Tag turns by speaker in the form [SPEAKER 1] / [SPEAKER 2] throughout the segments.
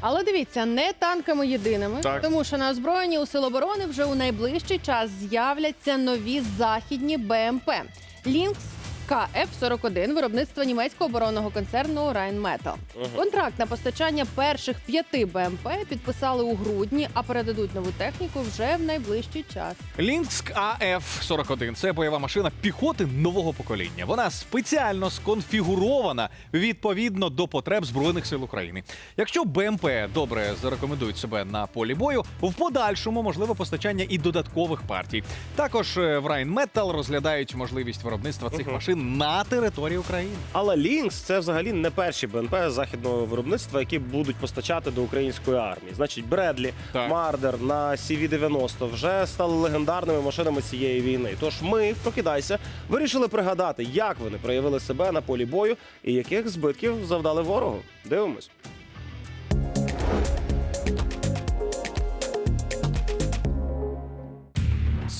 [SPEAKER 1] Але дивіться, не танками єдиними,
[SPEAKER 2] Так.
[SPEAKER 1] тому що на озброєнні у Сил оборони вже у найближчий час з'являться нові західні БМП. Лінкс КФ-41 виробництва німецького оборонного концерну Rheinmetall. Контракт на постачання перших п'яти БМП підписали у грудні, а передадуть нову техніку вже в найближчий час.
[SPEAKER 2] Лінкск АФ-41 – це бойова машина піхоти нового покоління. Вона спеціально сконфігурована відповідно до потреб Збройних сил України. Якщо БМП добре зарекомендують себе на полі бою, в подальшому можливе постачання і додаткових партій. Також е, в Rheinmetall розглядають можливість виробництва цих машин на території України.
[SPEAKER 3] Але Лінкс це взагалі не перші БНП західного виробництва, які будуть постачати до української армії. Значить, Бредлі,
[SPEAKER 2] Так.
[SPEAKER 3] Мардер на CV-90 вже стали легендарними машинами цієї війни. Тож ми, прокидайся, вирішили пригадати, як вони проявили себе на полі бою і яких збитків завдали ворогу. Дивимось.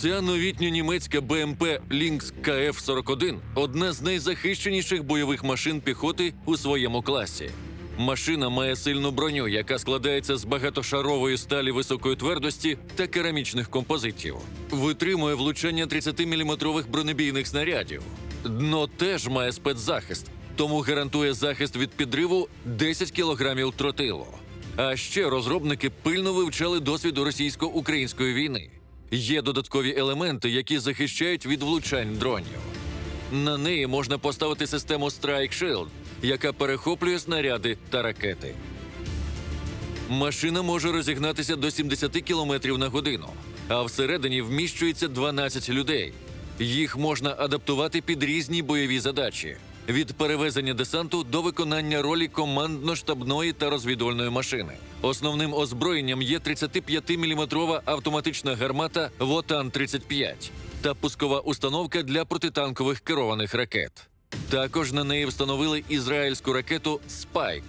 [SPEAKER 4] Ця новітня німецька БМП Lynx КФ-41 – одна з найзахищеніших бойових машин піхоти у своєму класі. Машина має сильну броню, яка складається з багатошарової сталі високої твердості та керамічних композитів. Витримує влучання 30-мм бронебійних снарядів. Дно теж має спецзахист, тому гарантує захист від підриву 10 кг тротилу. А ще розробники пильно вивчали досвід російсько-української війни. Є додаткові елементи, які захищають від влучань дронів. На неї можна поставити систему Strike Shield, яка перехоплює снаряди та ракети. Машина може розігнатися до 70 км на годину, а всередині вміщується 12 людей. Їх можна адаптувати під різні бойові задачі від перевезення десанту до виконання ролі командно-штабної та розвідувальної машини. Основним озброєнням є 35-мм автоматична гармата Вотан-35 та пускова установка для протитанкових керованих ракет. Також на неї встановили ізраїльську ракету Спайк.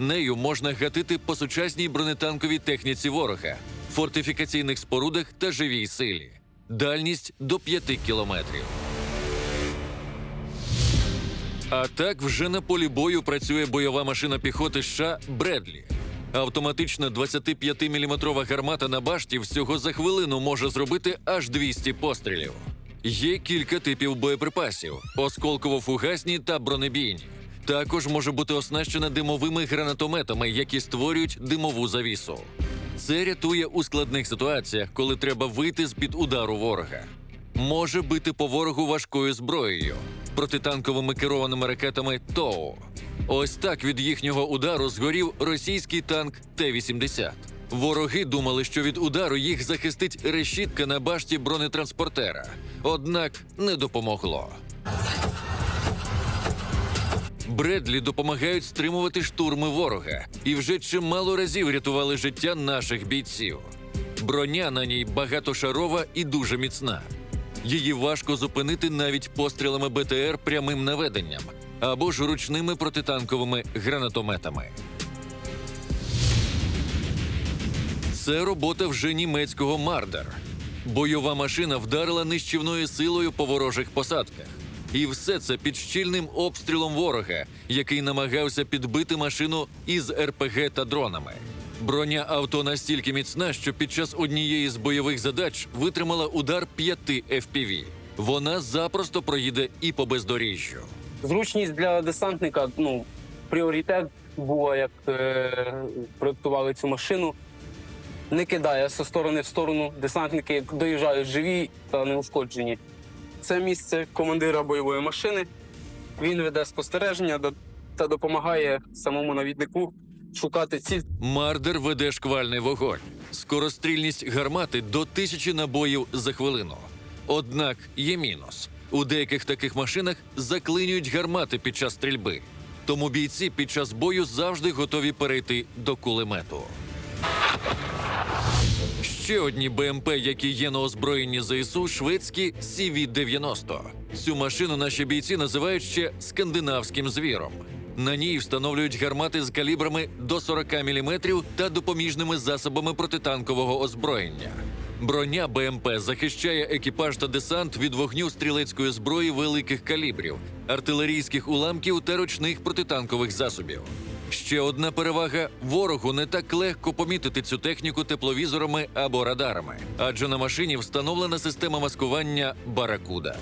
[SPEAKER 4] Нею можна гатити по сучасній бронетанковій техніці ворога, фортифікаційних спорудах та живій силі. Дальність до 5 кілометрів. А так вже на полі бою працює бойова машина піхоти США Бредлі. Автоматична 25-мм гармата на башті всього за хвилину може зробити аж 200 пострілів. Є кілька типів боєприпасів: осколково-фугасні та бронебійні. Також може бути оснащена димовими гранатометами, які створюють димову завісу. Це рятує у складних ситуаціях, коли треба вийти з-під удару ворога. Може бити по ворогу важкою зброєю, протитанковими керованими ракетами ТОУ. Ось так від їхнього удару згорів російський танк Т-80. Вороги думали, що від удару їх захистить решітка на башті бронетранспортера. Однак не допомогло. Бредлі допомагають стримувати штурми ворога і вже чимало разів рятували життя наших бійців. Броня на ній багатошарова і дуже міцна. Її важко зупинити навіть пострілами БТР прямим наведенням або ж ручними протитанковими гранатометами. Це робота вже німецького Мардер. Бойова машина вдарила нищівною силою по ворожих посадках. І все це під щільним обстрілом ворога, який намагався підбити машину із РПГ та дронами. Броня авто настільки міцна, що під час однієї з бойових задач витримала удар п'яти FPV. Вона запросто проїде і по бездоріжжю.
[SPEAKER 5] Зручність для десантника, ну, пріоритет було, як е, проєктували цю машину. Не кидає зі сторони в сторону. Десантники доїжджають живі та неушкоджені. Це місце командира бойової машини. Він веде спостереження та допомагає самому навіднику шукати ціль
[SPEAKER 4] Мардер веде шквальний вогонь. Скорострільність гармати до тисячі набоїв за хвилину. Однак є мінус. У деяких таких машинах заклинюють гармати під час стрільби. Тому бійці під час бою завжди готові перейти до кулемету. Ще одні БМП, які є на озброєнні ЗСУ, шведські CV-90. Цю машину наші бійці називають ще скандинавським звіром. На ній встановлюють гармати з калібрами до 40 мм та допоміжними засобами протитанкового озброєння. Броня БМП захищає екіпаж та десант від вогню стрілецької зброї великих калібрів, артилерійських уламків та ручних протитанкових засобів. Ще одна перевага ворогу не так легко помітити цю техніку тепловізорами або радарами, адже на машині встановлена система маскування Баракуда.